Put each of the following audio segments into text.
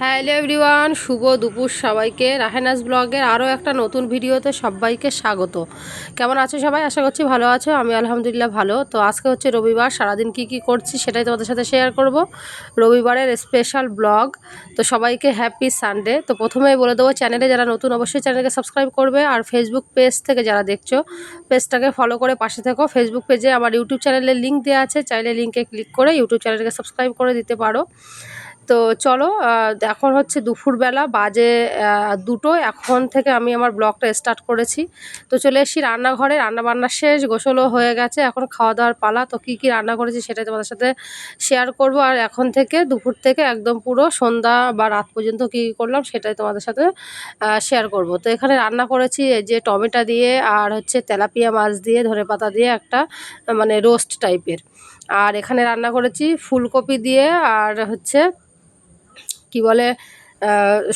Hello everyone, শুভ দুপুর সবাইকে। রাহেনাস ব্লগের আরও একটা নতুন ভিডিওতে সবাইকে স্বাগত। কেমন আছো সবাই? আশা করছি ভালো আছো, আমি আলহামদুলিল্লাহ ভালো। তো আজকে হচ্ছে রবিবার, সারাদিন কি কি করছি সেটাই তোমাদের সাথে শেয়ার করব। রবিবারের স্পেশাল ব্লগ তো সবাইকে হ্যাপি সানডে তো প্রথমেই বলে দেবো চ্যানেলে যারা নতুন, অবশ্যই চ্যানেলকে সাবস্ক্রাইব করবে। আর ফেসবুক পেজ থেকে যারা দেখছ পেজটাকে ফলো করে পাশে থেকো। ফেসবুক পেজে আমার ইউটিউব চ্যানেলের লিঙ্ক দেওয়া আছে, চাইলে লিঙ্কে ক্লিক করে ইউটিউব চ্যানেলকে সাবস্ক্রাইব করে দিতে পারো। তো চলো এখন হচ্ছে দুপুরবেলা, বাজে দুটো। এখন থেকে আমি আমার ব্লগটা স্টার্ট করেছি। তো চলে এসেছি রান্নাঘরে, রান্নাবান্না শেষ, গোসলও হয়ে গেছে। এখন খাওয়া দাওয়ার পালা। তো কী কী রান্না করেছি সেটাই তোমাদের সাথে শেয়ার করব। আর এখন থেকে, দুপুর থেকে একদম পুরো সন্ধ্যা বা রাত পর্যন্ত কী কী করলাম সেটাই তোমাদের সাথে শেয়ার করব। তো এখানে রান্না করেছি যে টমেটো দিয়ে আর হচ্ছে তেলাপিয়া মাছ দিয়ে ধনে পাতা দিয়ে একটা মানে রোস্ট টাইপের আর এখানে রান্না করেছি ফুলকপি দিয়ে আর হচ্ছে কি বলে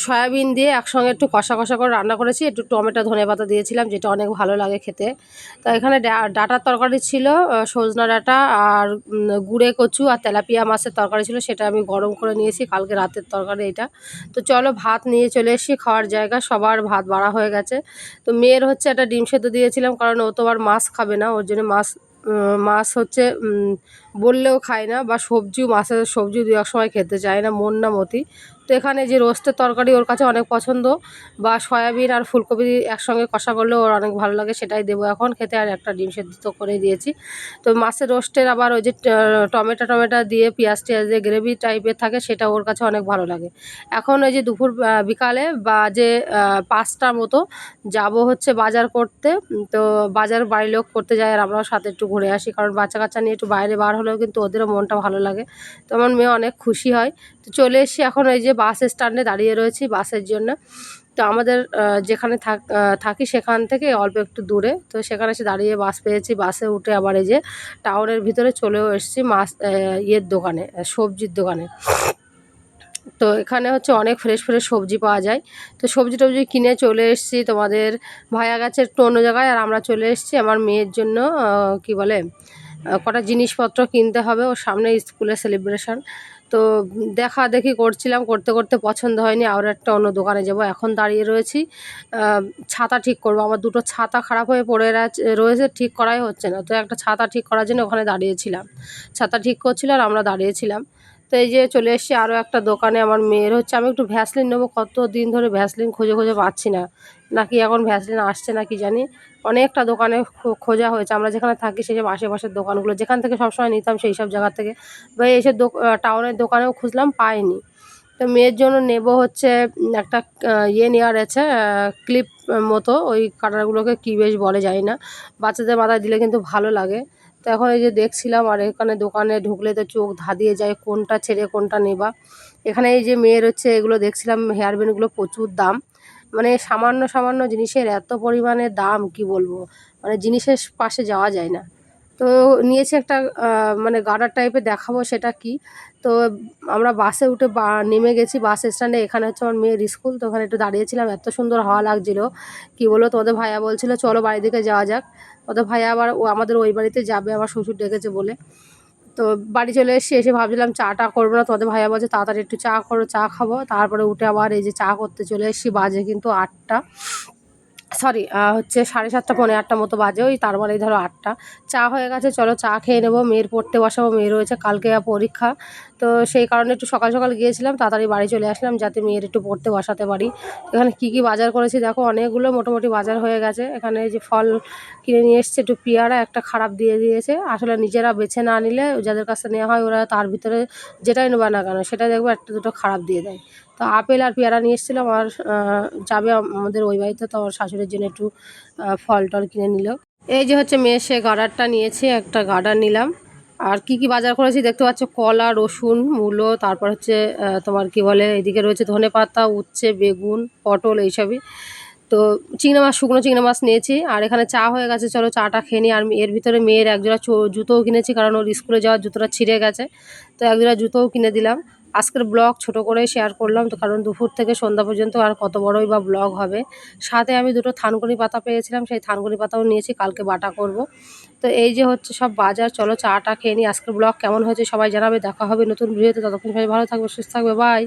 সয়াবিন দিয়ে একসঙ্গে একটু কষা কষা করে রান্না করেছি। একটু টমেটো, ধনে পাতা দিয়েছিলাম, যেটা অনেক ভালো লাগে খেতে। তো এখানে ডাটার তরকারি ছিল সজনা ডাটা আর গুড়ে কচু আর তেলাপিয়া মাছের তরকারি ছিল, সেটা আমি গরম করে নিয়েছি, কালকে রাতের তরকারি এটা। তো চলো ভাত নিয়ে চলে এসেছি খাওয়ার জায়গা, সবার ভাত বাড়া হয়ে গেছে। তো মেয়ের হচ্ছে একটা ডিম সেদ্ধ দিয়েছিলাম, কারণ ও তো আর মাছ খাবে না, ওর জন্য মাছ মাছ হচ্ছে বললেও খায় না বা সবজিও মাছের সবজি দু এক সময় খেতে চায় না, মন না মতি। তো এখানে যে রোস্টের তরকারি ওর কাছে অনেক পছন্দ, বা সয়াবিন আর ফুলকপি একসঙ্গে কষা করলে ওর অনেক ভালো লাগে, সেটাই দেবো এখন, খেতে আর একটা ডিম সেদ্ধ তো করে দিয়েছি। তো মাছের রোস্টের আবার ওই যে টমেটো টমেটো দিয়ে পেঁয়াজ টিয়াজ দিয়ে গ্রেভি টাইপের থাকে, সেটা ওর কাছে অনেক ভালো লাগে। এখন ওই যে দুপুর বিকালে বা যে পাঁচটার মতো যাব হচ্ছে বাজার করতে, তো বাজার বাড়ির লোক করতে যায় আর আমরাও সাথে একটু ঘুরে আসি, কারণ বাচ্চা কাচ্চা নিয়ে একটু বাইরে বার হলেও কিন্তু ওদেরও মনটা ভালো লাগে। তো আমার মেয়ে অনেক খুশি হয়। তো চলে এসেছি এখন ওই যে বাস স্ট্যান্ডে দাঁড়িয়ে রয়েছি বাসের জন্য। তো আমাদের যেখানে থাক থাকি সেখান থেকে অল্প একটু দূরে। তো সেখানে এসে দাঁড়িয়ে বাস পেয়েছি। বাসে উঠে আবার এই যে টাউনের ভিতরে চলেও এসেছি মাছ ইয়ের দোকানে সবজির দোকানে। তো এখানে হচ্ছে অনেক ফ্রেশ ফ্রেশ সবজি পাওয়া যায়। তো সবজি টবজি কিনে চলে এসেছি তোমাদের ভায়া গাছের একটু অন্য জায়গায় আর আমরা চলে এসেছি। আমার মেয়ের জন্য কি বলে কটা জিনিসপত্র কিনতে হবে। ওর সামনে স্কুলে সেলিব্রেশন তো দেখা দেখি করছিলাম, করতে করতে পছন্দ হয়নি, আর একটা অন্য দোকানে যাব। এখন দাঁড়িয়ে রয়েছি। ছাতা ঠিক করব। আমার দুটো ছাতা খারাপ হয়ে পড়ে রয়েছে, ঠিক করাই হচ্ছে না। তো একটা ছাতা ঠিক করার জন্য ওখানে দাঁড়িয়েছিলাম। ছাতা ঠিক করছিল আর আমরা দাঁড়িয়েছিলাম। তো এই যে চলে এসছি আরও একটা দোকানে আমার মেয়ের। হচ্ছে আমি একটু ভ্যাসলিন নেব কত দিন ধরে ভ্যাসলিন খুঁজে খুঁজে পাচ্ছি না। নাকি এখন ভ্যাসলিন আসছে নাকি জানি? অনেকটা দোকানে খোঁজা হয়েছে। আমরা যেখানে থাকি সেই সব আশেপাশের দোকানগুলো, যেখান থেকে সবসময় নিতাম সেই সব জায়গা থেকে। বা এইসব টাউনের দোকানেও খুঁজলাম, পাইনি। তো মেয়ের জন্য নেব হচ্ছে একটা ইয়ে নেওয়ার আছে ক্লিপ মতো। ওই কাটারগুলোকে কী বেশ বলে যায় না। বাচ্চাদের মাথায় দিলে কিন্তু ভালো লাগে। তো এখন এই যে দেখছিলাম, আর এখানে দোকানে ঢুকলে তো চোখ ধাঁধিয়ে যায়, কোনটা ছেড়ে কোনটা নেবা। এখানে এই যে মেয়ের হচ্ছে, এগুলো দেখছিলাম হেয়ার ব্যান্ডগুলো প্রচুর দাম। মানে সামান্য সামান্য জিনিসের এত পরিমাণে দাম, কি বলব? মানে জিনিসের পাশে যাওয়া যায় না। তো নিয়েছি একটা মানে গার্ডার টাইপের দেখাবো সেটা কি। তো আমরা বাসে উঠে বা, নেমে গেছি বাস স্ট্যান্ডে এখানে হচ্ছে আমার মেয়ের স্কুল তো ওখানে একটু দাঁড়িয়েছিলাম, এত সুন্দর হাওয়া লাগছিল। কি বলো তোমাদের ভাইয়া বলছিল, চলো বাড়ির দিকে যাওয়া যাক। ওদের ভাইয়া আবার, ও আমাদের ওই বাড়িতে যাবে, আমার শ্বশুর ডেকেছে বলে। তো বাড়ি চলে এসে এসে ভাবছিলাম চা টা করব না, তোমাদের ভাইয়া বলছে, তাড়াতাড়ি একটু চা করো, চা খাব। তারপরে উঠে আবার এই যে চা করতে চলে এসেছি, বাজে কিন্তু আটটা। সরি হচ্ছে সাড়ে সাতটা পনেরো আটটা মতো বাজে, ওই তার মানে ধরো আটটা। চা হয়ে গেছে, চলো চা খেয়ে নেব, মেয়ের পড়তে বসাবো মেয়ের রয়েছে, কালকে পরীক্ষা। তো সেই কারণে একটু সকাল সকাল গিয়েছিলাম, তাড়াতাড়ি বাড়ি চলে আসলাম, যাতে মেয়ের একটু পড়তে বসাতে পারি। এখানে কি কি বাজার করেছি দেখো, অনেকগুলো, মোটামুটি বাজার হয়ে গেছে। এখানে যে ফল কিনে নিয়ে এসছে, একটু পেয়ারা, একটা খারাপ দিয়ে দিয়েছে। আসলে নিজেরা বেছে না নিলে, যাদের কাছে নেওয়া হয়, ওরা তার ভিতরে যেটাই নেবা না কেন সেটা দেখব, একটা দুটো খারাপ দিয়ে দেয়। তো আপেল আর পেয়ারা নিয়ে এসেছিলাম, আর যাবে আমাদের ওই বাড়িতে, তো আমার শাশুড়ির জন্য একটু ফল টল কিনে নিল। এই যে হচ্ছে মেয়ে, সে গার্ডারটা নিয়েছে, একটা গার্ডার নিলাম। আর কি কি বাজার করেছি দেখতে পাচ্ছ? কলা, রসুন, মূলো, তারপর হচ্ছে তোমার কি বলে, এদিকে রয়েছে ধনে পাতা, উচ্ছে, বেগুন, পটল এইসবই। তো চিংড়ি মাছ, শুকনো চিংড়ি মাছ নিয়েছি। আর এখানে চা হয়ে গেছে, চলো চাটা খেয়ে নিই। আর এর ভিতরে মেয়ের একজোড়া জুতোও কিনেছি, কারণ ওর স্কুলে যাওয়ার জুতোটা ছিঁড়ে গেছে। তো একজোড়া জুতোও কিনে দিলাম। আজকের ব্লগ ছোট করে শেয়ার করলাম তো কারণ দুপুর থেকে সন্ধ্যা পর্যন্ত আর কত বড়ই বা ব্লগ হবে। সাথে আমি দুটো থানকুনি পাতা পেয়েছিলাম, সেই থানকুনি পাতাও নিয়েছি, কালকে বাটা করব। তো এই যে হচ্ছে সব বাজার, চলো চাটা খেয়ে নিই। আজকের ব্লগ কেমন হয়েছে সবাই জানাবে, দেখা হবে নতুন ভিডিওতে। ততক্ষণ সবাই ভালো থাকবে, সুস্থ থাকবে বাই